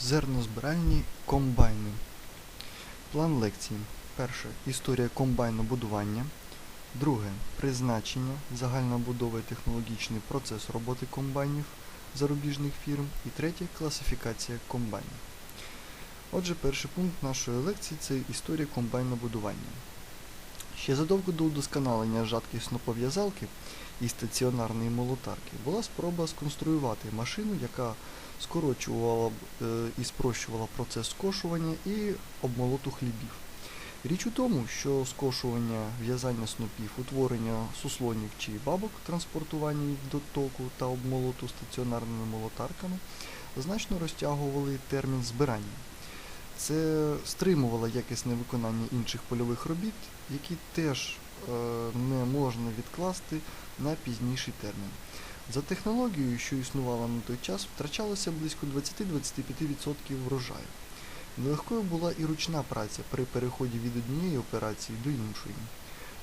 Зернозбиральні комбайни. План лекції. Перше. Історія комбайнобудування. Друге. Призначення, загальна і технологічний процес роботи комбайнів зарубіжних фірм. І третє. Класифікація комбайнів. Отже, перший пункт нашої лекції це історія комбайнобудування. Ще задовго до удосконалення жатки снопов'язалки і стаціонарної молотарки була спроба сконструювати машину, яка скорочувала е, і спрощувала процес скошування і обмолоту хлібів. Річ у тому, що скошування, в'язання снопів, утворення суслонів чи бабок, транспортування їх до току та обмолоту стаціонарними молотарками значно розтягували термін збирання. Це стримувало якісне виконання інших польових робіт, які теж е, не можна відкласти на пізніший термін. За технологією, що існувала на той час, втрачалося близько 20-25% врожаю. Нелегкою була і ручна праця при переході від однієї операції до іншої.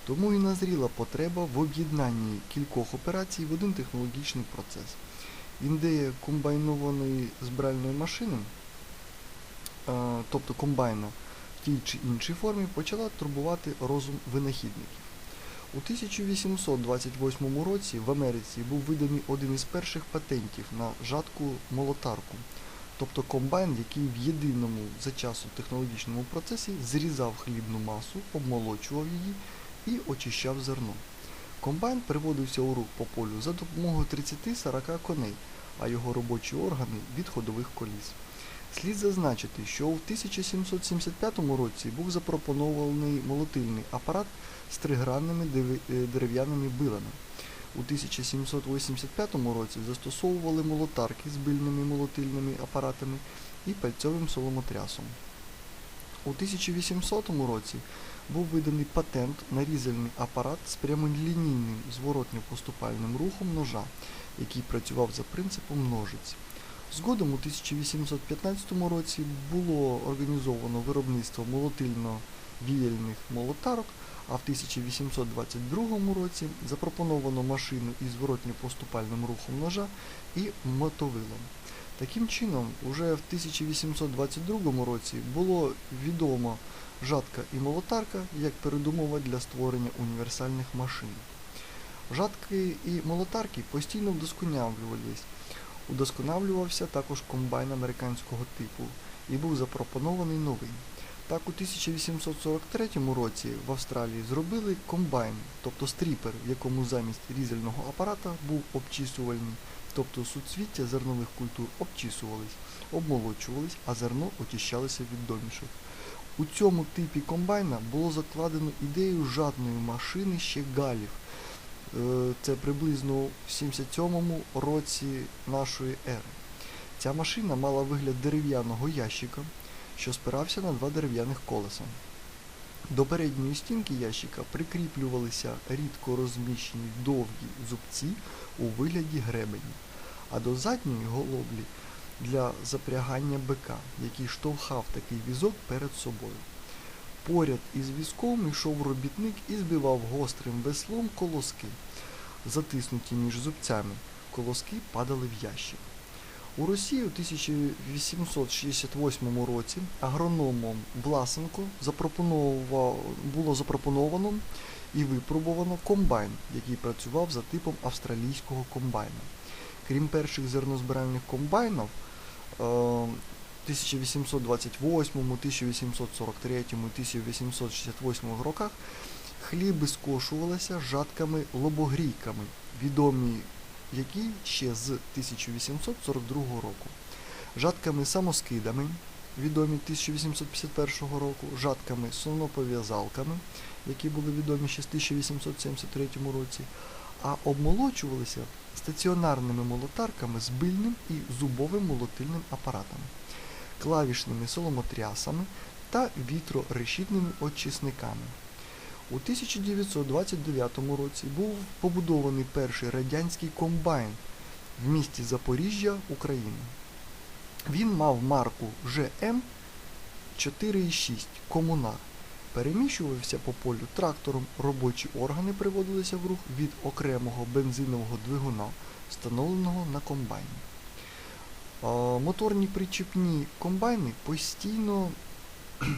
Тому і назріла потреба в об'єднанні кількох операцій в один технологічний процес. Ідея комбайнованої збиральної машини, е, тобто комбайна в тій чи іншій формі, почала турбувати розум винахідників. У 1828 році в Америці був виданий один із перших патентів на жатку молотарку, тобто комбайн, який в єдиному за часом технологічному процесі зрізав хлібну масу, обмолочував її і очищав зерно. Комбайн приводився у рух по полю за допомогою 30-40 коней, а його робочі органи від ходових коліс. Слід зазначити, що у 1775 році був запропонований молотильний апарат з тригранними е, дерев'яними билами. У 1785 році застосовували молотарки з бильними молотильними апаратами і пальцьовим соломотрясом. У 1800 році був виданий патент на різальний апарат з прямолінійним зворотньо-поступальним рухом ножа, який працював за принципом ножиць. Згодом у 1815 році було організовано виробництво молотильно-віяльних молотарок, а в 1822 році запропоновано машину із зворотньо-поступальним рухом ножа і мотовилом. Таким чином, уже в 1822 році було відомо жатка і молотарка як передумова для створення універсальних машин. Жатки і молотарки постійно вдосконалювались. Удосконалювався також комбайн американського типу і був запропонований новий. Так, у 1843 році в Австралії зробили комбайн, тобто стріпер, в якому замість різального апарата був обчісувальний, тобто суцвіття зернових культур обчісувались, обмолочувались, а зерно очищалося від домішок. У цьому типі комбайна було закладено ідею жадної машини ще галів. Е, Це приблизно в 77 році нашої ери. Ця машина мала вигляд дерев'яного ящика, що спирався на два дерев'яних колеса. До передньої стінки ящика прикріплювалися рідко розміщені довгі зубці у вигляді гребені, а до задньої головлі для запрягання бика, який штовхав такий візок перед собою. Поряд із візком йшов робітник і збивав гострим веслом колоски, затиснуті між зубцями. Колоски падали в ящик. У Росії у 1868 році агрономом Власенко було запропоновано і випробовано комбайн, який працював за типом австралійського комбайна. Крім перших зернозбиральних комбайнів, е, 1828, 1843, 1868 роках хліби скошувалися жатками лобогрійками, відомі які ще з 1842 року, жатками самоскидами, відомі 1851 року, жатками сонопов'язалками, які були відомі ще з 1873 році, а обмолочувалися стаціонарними молотарками з бильним і зубовим молотильним апаратами, клавішними соломотрясами та вітрорешітними очисниками. У 1929 році був побудований перший радянський комбайн в місті Запоріжжя, Україна. Він мав марку ЖМ 4,6 Комунар. Переміщувався по полю трактором, робочі органи приводилися в рух від окремого бензинового двигуна, встановленого на комбайні. Моторні причіпні комбайни постійно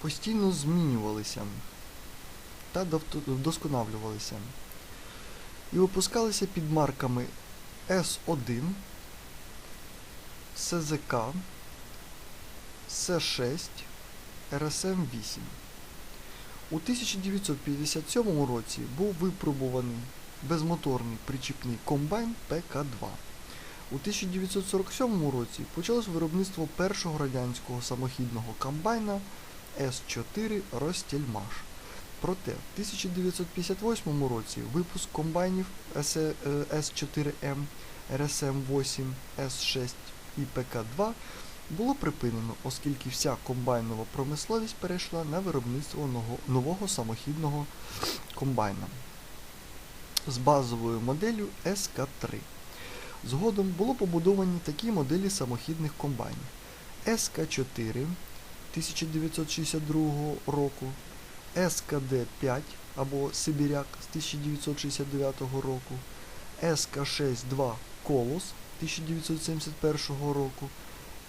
постійно змінювалися та вдосконалювалися. І випускалися під марками S1, СЗК, С6, РСМ-8. У 1957 році був випробуваний безмоторний причіпний комбайн ПК-2. У 1947 році почалось виробництво першого радянського самохідного комбайна С4 Ростельмаш. Проте в 1958 році випуск комбайнів С- е, С4М, РСМ-8, С6 і ПК-2 було припинено, оскільки вся комбайнова промисловість перейшла на виробництво нового самохідного комбайна з базовою моделлю СК3. Згодом було побудовані такі моделі самохідних комбайнів СК4 1962 року, СКД-5 або Сибіряк з 1969 року, СК6-2 Колос 1971 року,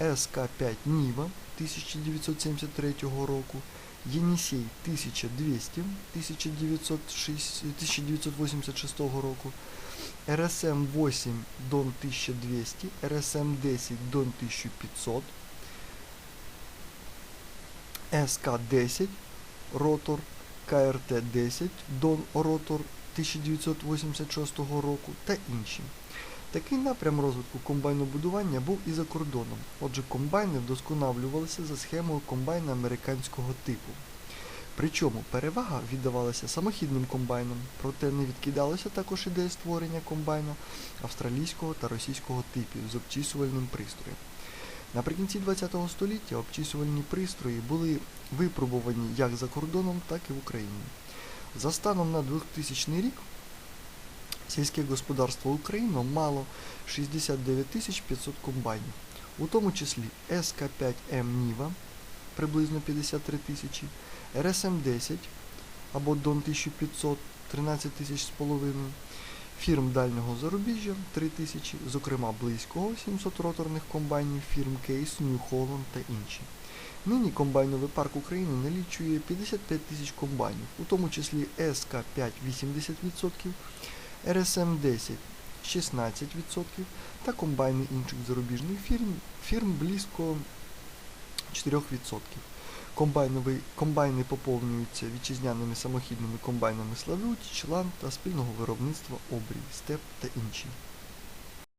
СК5 Ніва 1973 року, Єнісей 1200 1986 року, РСМ-8 Дон 1200, РСМ-10 Дон 1500, СК-10 Ротор, КРТ-10 Дон Ротор 1986 року та інші. Такий напрям розвитку комбайнобудування був і за кордоном, отже комбайни вдосконалювалися за схемою комбайна американського типу. Причому перевага віддавалася самохідним комбайнам, проте не відкидалося також ідея створення комбайна австралійського та російського типів з обчислювальним пристроєм. Наприкінці ХХ століття обчислювальні пристрої були випробувані як за кордоном, так і в Україні. За станом на 2000 рік сільське господарство України мало 69 500 комбайнів, у тому числі СК5М Ніва приблизно 53 тисячі, РСМ-10 або Дон 1500 13 тисяч з половиною, фірм дальнього зарубіжжя 3 тисячі, зокрема близького 700 роторних комбайнів фірм Кейс, Нью Холланд та інші. Нині комбайновий парк України налічує 55 тисяч комбайнів, у тому числі СК5 80%, РСМ-10 16% та комбайни інших зарубіжних фірм, фірм близько 4%. Комбайновий, комбайни поповнюються вітчизняними самохідними комбайнами Славуть, Члан та спільного виробництва Обрій, Степ та інші.